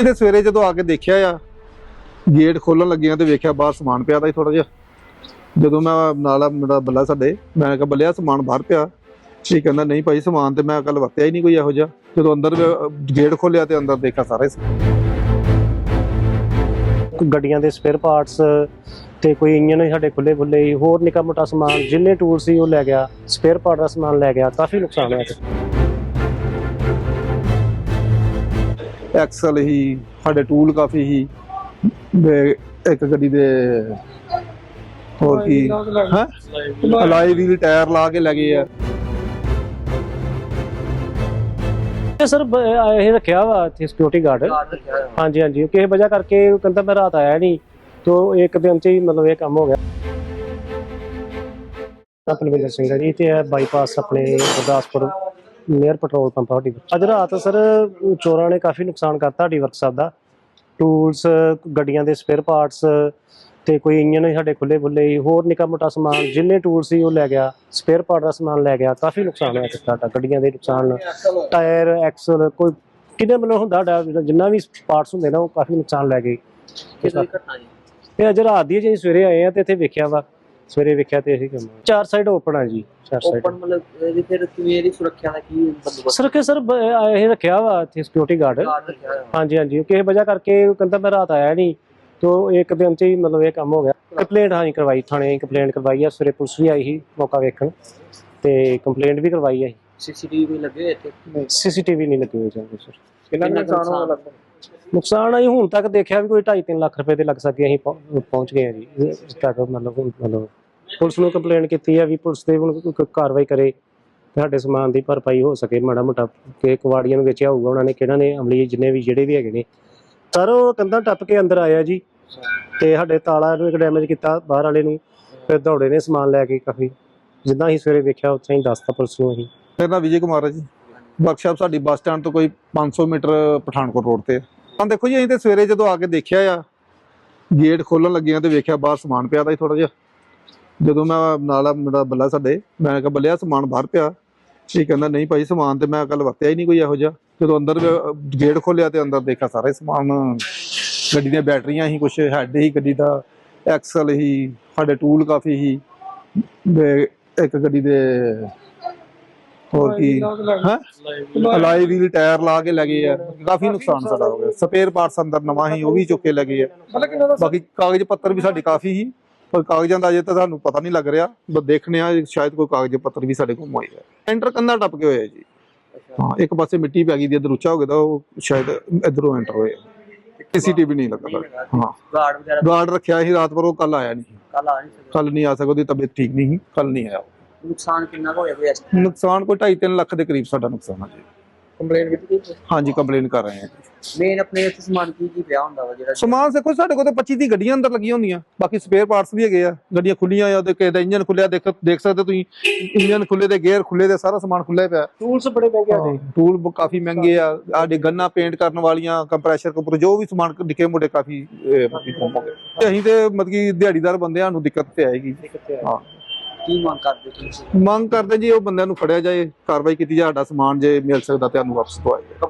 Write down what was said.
ਇਹਦੇ ਸਵੇਰੇ ਜਦੋਂ ਆ ਕੇ ਦੇਖਿਆ ਆ, ਗੇਟ ਖੋਲਣ ਲੱਗਿਆ ਤੇ ਵੇਖਿਆ ਬਾਹਰ ਸਮਾਨ ਪਿਆ ਤਾਂ ਥੋੜਾ ਜਿਹਾ। ਜਦੋਂ ਮੈਂ ਨਾਲ ਮੇਰਾ ਬੱਲਾ ਸਾਡੇ, ਮੈਂ ਕਿਹਾ, ਬੱਲਿਆ, ਸਮਾਨ ਬਾਹਰ ਪਿਆ। ਇਹ ਕਹਿੰਦਾ, ਨਹੀਂ ਭਾਈ, ਸਮਾਨ ਤੇ ਮੈਂ ਕੱਲ ਵਰਤਿਆ ਹੀ ਨਹੀਂ ਕੋਈ ਇਹੋ ਜਿਹਾ। ਜਦੋਂ ਅੰਦਰ ਗੇਟ ਖੋਲਿਆ ਤੇ ਅੰਦਰ ਦੇਖਿਆ ਸਾਰੇ ਗੱਡੀਆਂ ਦੇ ਸਪੇਅਰ ਪਾਰਟਸ ਤੇ ਕੋਈ ਇੰਜਨ ਸਾਡੇ ਖੁੱਲੇ ਖੁੱਲੇ ਹੋਰ ਨਿੱਕਾ ਮੋਟਾ ਸਮਾਨ, ਜਿੰਨੇ ਟੂਲ ਸੀ ਉਹ ਲੈ ਗਿਆ ਸਪੇਅਰ ਪਾਰਟ ਦਾ ਸਮਾਨ ਲੈ ਗਿਆ। ਕਾਫੀ ਨੁਕਸਾਨ ਹੋਇਆ ਐਕਸਲ ਹੀ ਸਾਡੇ ਟੂਲ ਕਾਫੀ ਹੀ ਤੇ ਇੱਕ ਗੱਡੀ ਦੇ ਹੋਰ ਕੀ ਹੈ? ਅਲਾਈ ਵੀਲ ਟਾਇਰ ਲਾ ਕੇ ਲੱਗੇ ਆ। ਤੇ ਸਰ ਇਹ ਰੱਖਿਆ ਵਾ ਇੱਥੇ ਸਿਕਿਉਰਿਟੀ ਗਾਰਡ ਹਾਂਜੀ ਹਾਂਜੀ। ਉਹ ਕਿਸੇ ਵਜ੍ਹਾ ਕਰਕੇ ਕਹਿੰਦਾ ਮੈਂ ਰਾਤ ਆਇਆ ਨਹੀਂ ਤੋ ਇੱਕ ਦਿਨ ਚ ਹੀ ਮਤਲਬ ਇਹ ਕੰਮ ਹੋ ਗਿਆ। ਆਪਲਵਿੰਦਰ ਸਿੰਘ ਹੈ ਜੀ ਤੇ ਬਾਈਪਾਸ ਆਪਣੇ ਗੁਰਦਾਸਪੁਰ। ਨੀਅਰ ਪੈਟਰੋਲ ਪੰਪ ਸਾਡੀ ਅੱਜ ਰਾਤ ਸਰ ਚੋਰਾਂ ਨੇ ਕਾਫੀ ਨੁਕਸਾਨ ਕਰਤਾ ਸਾਡੀ ਵਰਕਸ਼ਾਪ ਦਾ। ਟੂਲਸ ਗੱਡੀਆਂ ਦੇ ਸਪੇਅਰ ਪਾਰਟਸ ਤੇ ਕੋਈ ਇੰਜਨ ਸਾਡੇ ਖੁੱਲੇ ਹੀ ਹੋਰ ਨਿੱਕਾ ਮੋਟਾ ਸਮਾਨ ਜਿੰਨੇ ਟੂਲ ਸੀ ਉਹ ਲੈ ਗਿਆ ਸਪੇਅਰ ਪਾਰਟ ਦਾ ਸਮਾਨ ਲੈ ਗਿਆ ਕਾਫੀ ਨੁਕਸਾਨ ਹੋਇਆ ਸਾਡਾ ਗੱਡੀਆਂ ਦੇ ਨੁਕਸਾਨ ਟਾਇਰ ਐਕਸਲ ਕੋਈ ਕਿਤੇ ਮਤਲਬ ਹੁੰਦਾ ਸਾਡਾ ਜਿੰਨਾ ਵੀ ਪਾਰਟਸ ਹੁੰਦੇ ਨਾ ਉਹ ਕਾਫੀ ਨੁਕਸਾਨ ਲੈ ਗਏ। ਇਹ ਅੱਜ ਰਾਤ ਦੀ ਜੇ ਸਵੇਰੇ ਆਏ ਆ ਤੇ ਇੱਥੇ ਵੇਖਿਆ ਵਾ। ਸਵੇਰੇ ਵੇਖਿਆ ਤੇ ਅਸੀਂ ਕੰਮ ਚਾਰ ਸਾਈਡ ਓਪਨ ਆ ਜੀ ਚਾਰ ਸਾਈਡ ਓਪਨ ਮਤਲਬ ਇਹਦੀ ਫਿਰ ਕਿਵੇਂ ਇਹਦੀ ਸੁਰੱਖਿਆ ਦਾ ਕੀ ਬੰਦੋਬਸਤ? ਸਰ ਕਿ ਸਰ ਬ- ਇਹ ਰੱਖਿਆ ਵਾ ਇੱਥੇ ਸਿਕਿਉਰਿਟੀ ਗਾਰਡ ਕਾਰਡ ਰੱਖਿਆ ਹੋਇਆ। ਹਾਂਜੀ ਹਾਂਜੀ। ਉਹ ਕਿਸੇ ਵਜ੍ਹਾ ਕਰਕੇ ਉਹ ਕਹਿੰਦਾ ਮੈਂ ਰਾਤ ਆਇਆ ਨਹੀਂ ਤੋ ਇੱਕ ਦਿਨ ਚ ਹੀ ਮਤਲਬ ਇਹ ਕੰਮ ਹੋ ਗਿਆ। ਕੰਪਲੇਂਟ ਹਾਂ ਕਰਵਾਈ ਥਾਣੇ ਕੰਪਲੇਂਟ ਕਰਵਾਈ ਆ। ਸਵੇਰੇ ਪੁਲਿਸ ਵੀ ਆਈ ਸੀ ਮੌਕਾ ਵੇਖਣ ਤੇ ਕੰਪਲੇਂਟ ਵੀ ਕਰਵਾਈ ਆ ਸੀਸੀਟੀਵੀ ਲੱਗੇ ਹੋਏ ਇੱਥੇ? ਸੀਸੀਟੀਵੀ ਨਹੀਂ ਲੱਗੀ ਹੋਈ ਜਾਂਦੀ ਸਰ। ਕਿੰਨਾ ਕੁ ਨੁਕਸਾਨ ਹੋਇਆ? ਲੱਗਦਾ ਨੁਕਸਾਨ ਆਈ ਹੁਣ ਤੱਕ ਦੇਖਿਆ ਵੀ ਕੋਈ 2.5 ਲੱਖ ਰੁਪਏ ਦੇ ਲੱਗ ਸਕੇ ਅਸੀਂ ਪਹੁੰ- ਪਹੁੰਚ ਗਏ ਆ ਜੀ। ਇਸ ਤੱਕ ਮਤਲਬ ਹੁਣ ਮਤਲਬ ਪੁਲਿਸ ਨੂੰ ਕੰਪਲੇਂਟ ਕੀਤੀ ਆ ਵੀ ਪੁਲਿਸ ਤੇ ਹੁਣ ਕੋਈ ਕਾਰਵਾਈ ਕਰੇ ਸਾਡੇ ਸਮਾਨ ਦੀ ਭਰਪਾਈ ਹੋ ਸਕੇ, ਮਾੜਾ ਮੋਟਾ ਕਿ ਕਵਾੜੀਆਂ ਨੂੰ ਵੇਚਿਆ ਹੋਊਗਾ, ਉਹਨਾਂ ਨੇ ਕਿਹਨਾਂ ਨੇ ਅਮਲੀ ਜਿੰਨੇ ਵੀ ਜਿਹੜੇ ਵੀ ਹੈਗੇ ਨੇ। ਸਰ, ਉਹ ਕੰਧਾਂ ਟੱਪ ਕੇ ਅੰਦਰ ਆਇਆ ਜੀ ਤੇ ਸਾਡੇ ਤਾਲਾ ਨੂੰ ਇੱਕ ਡੈਮੇਜ ਕੀਤਾ ਬਾਹਰ ਵਾਲੇ ਨੂੰ, ਫਿਰ ਦੌੜੇ ਨੇ ਸਮਾਨ ਲੈ ਕੇ ਕਾਫੀ। ਜਿੱਦਾਂ ਅਸੀਂ ਸਵੇਰੇ ਵੇਖਿਆ, ਉੱਥੇ ਹੀ ਦੱਸਤਾ ਪੁਲਿਸ ਨੂੰ ਅਸੀਂ। ਮੇਰਾ ਨਾਮ ਵਿਜੇ ਕੁਮਾਰ ਹੈ ਜੀ। ਵਰਕਸ਼ਾਪ ਸਾਡੀ ਬੱਸ ਸਟੈਂਡ ਤੋਂ ਕੋਈ 500 ਮੀਟਰ ਪਠਾਨਕੋਟ ਰੋਡ ਤੇ ਤਾਂ ਦੇਖੋ ਜੀ, ਅਸੀਂ ਤੇ ਸਵੇਰੇ ਜਦੋਂ ਆ ਕੇ ਦੇਖਿਆ ਆ, ਗੇਟ ਖੋਲਣ ਲੱਗਿਆ ਤੇ ਵੇਖਿਆ ਬਾਹਰ ਸਮਾਨ ਪਿਆ ਤਾਂ ਥੋੜਾ ਜਿਹਾ। ਜਦੋਂ ਮੈਂ ਨਾਲ ਆ ਮੇਰਾ ਬੱਲਾ ਸਾਡੇ ਮੈਂ ਕਿਹਾ ਬੱਲਿਆ ਸਮਾਨ ਬਾਹਰ ਪਿਆ। ਇਹ ਕਹਿੰਦਾ ਨਹੀਂ ਭਾਈ ਸਮਾਨ ਤੇ ਮੈਂ ਕੱਲ ਵਰਤਿਆ ਹੀ ਨਹੀਂ ਕੋਈ ਇਹੋ ਜਿਹਾ। ਜਦੋਂ ਅੰਦਰ ਗੇਟ ਖੋਲਿਆ ਤੇ ਅੰਦਰ ਦੇਖਿਆ ਸਾਰਾ ਸਮਾਨ ਗੱਡੀ ਦੀਆਂ ਬੈਟਰੀਆਂ ਹੀ ਕੁਝ ਹੈਡ ਹੀ ਗੱਡੀ ਦਾ ਐਕਸਲ ਹੀ ਸਾਡੇ ਟੂਲ ਕਾਫੀ ਹੀ ਇੱਕ ਗੱਡੀ ਦੇ ਹੋਰ ਕੀ ਹੈ? ਅਲਾਈ ਵੀਲ ਟਾਇਰ ਲਾ ਕੇ ਲੱਗੇ ਆ। ਕਾਫੀ ਨੁਕਸਾਨ ਸਾਡਾ ਹੋ ਗਿਆ। ਸਪੇਅਰ ਪਾਰਟਸ ਅੰਦਰ ਨਵਾਂ ਹੀ ਉਹ ਵੀ ਚੁੱਕ ਲੱਗੇ ਆ। ਬਾਕੀ ਕਾਗਜ਼ ਪੱਤਰ ਵੀ ਸਾਡੇ ਕਾਫੀ ਹੀ। ਪਰ ਕਾਗਜ਼ਾਂ ਦਾ ਅਜੇ ਤਾਂ ਸਾਨੂੰ ਪਤਾ ਨਹੀਂ ਲੱਗ ਰਿਹਾ ਬਸ ਦੇਖਣੇ ਆ ਸ਼ਾਇਦ ਕੋਈ ਕਾਗਜ਼ ਪੱਤਰ ਵੀ ਸਾਡੇ ਕੋਲ ਹੋਏ ਆ। ਐਂਟਰ ਕੰਧਾ ਟੱਪ ਕੇ ਹੋਇਆ ਜੀ। ਹਾਂ ਇੱਕ ਪਾਸੇ ਮਿੱਟੀ ਪੈ ਗਈ ਦੀ ਇਧਰ ਉੱਚਾ ਹੋ ਗਿਆ ਤਾਂ ਉਹ ਸ਼ਾਇਦ ਇਧਰੋਂ ਐਂਟਰ ਹੋਏ ਸੀਸੀਟੀਵੀ ਨਹੀਂ ਲੱਗਾ। ਹਾਂ। ਗਾਰਡ ਵਗੈਰਾ ਗਾਰਡ ਰੱਖਿਆ ਸੀ ਰਾਤ ਪਰ ਉਹ ਕੱਲ ਆਇਆ ਨਹੀਂ। ਕੱਲ ਆ ਨਹੀਂ ਸਕਦੇ ਕੱਲ ਨਹੀਂ ਆ ਸਕਦਾ ਉਹਦੀ ਤਬੀਅਤ ਠੀਕ ਨਹੀਂ ਸੀ ਕੱਲ ਨਹੀਂ ਆਇਆ। ਨੁਕਸਾਨ ਕਿੰਨਾ ਹੋਇਆ ਕੋਈ ਨੁਕਸਾਨ ਕੋਈ 2.5 ਲੱਖ ਦੇ ਕਰੀਬ ਸਾਡਾ ਨੁਕਸਾਨ ਆ ਜੀ। ਕੰਪਲੇਨ ਕੀਤੀ ਹਾਂਜੀ ਕੰਪਲੇਨ ਕਰ ਰਹੇ ਹਾਂ। ਮੇਨ ਆਪਣੇ ਇੱਥੇ ਸਮਾਨ ਕੀ ਕੀ ਪਿਆ ਹੁੰਦਾ ਵਾ ਜਿਹੜਾ ਸਮਾਨ ਦੇਖੋ ਸਾਡੇ ਕੋਲ ਤਾਂ 25 ਦੀ ਗੱਡੀਆਂ ਅੰਦਰ ਲੱਗੀਆਂ ਹੁੰਦੀਆਂ। ਬਾਕੀ ਸਪੇਅਰ ਪਾਰਟਸ ਵੀ ਹੈਗੇ ਆ। ਗੱਡੀਆਂ ਖੁੱਲੀਆਂ ਆ ਤੇ ਕਿਸੇ ਦਾ ਇੰਜਨ ਖੁੱਲਿਆ ਦੇਖ ਦੇਖ ਸਕਦੇ ਤੁਸੀਂ। ਇੰਜਨ ਖੁੱਲੇ ਤੇ ਗੇਅਰ ਖੁੱਲੇ ਤੇ ਸਾਰਾ ਸਮਾਨ ਖੁੱਲਿਆ ਪਿਆ। ਟੂਲਸ ਬੜੇ ਮਹਿੰਗੇ ਆ ਜੀ। ਟੂਲ ਕਾਫੀ ਮਹਿੰਗੇ ਆ। ਆਡੇ ਗੰਨਾ ਪੇਂਟ ਕਰਨ ਵਾਲੀਆਂ ਕੰਪਰੈਸ਼ਰ ਕੰਪਰ ਜੋ ਵੀ ਸਮਾਨ ਨਿੱਕੇ ਮੋਟੇ ਕਾਫੀ ਅਹ, ਅਸੀਂ ਤੇ ਮਤਲਬ ਕਿ ਦਿਹਾੜੀਦਾਰ ਬੰਦਿਆਂ ਨੂੰ ਦਿੱਕਤ ਤੇ ਆਏਗੀ। ਹਾਂ। ਕੀ ਮੰਗ ਕਰਦੇ ਤੁਸੀਂ? ਮੰਗ ਕਰਦੇ ਜੀ ਉਹ ਬੰਦਿਆਂ ਨੂੰ ਫੜਿਆ ਜਾਏ, ਕਾਰਵਾਈ ਕੀਤੀ ਜਾਏ, ਸਾਡਾ ਸਮਾਨ ਜੇ ਮਿਲ ਸਕਦਾ ਤੇ ਸਾਨੂੰ ਵਾਪਸ ਦਵਾਇਆ ਜਾਏ।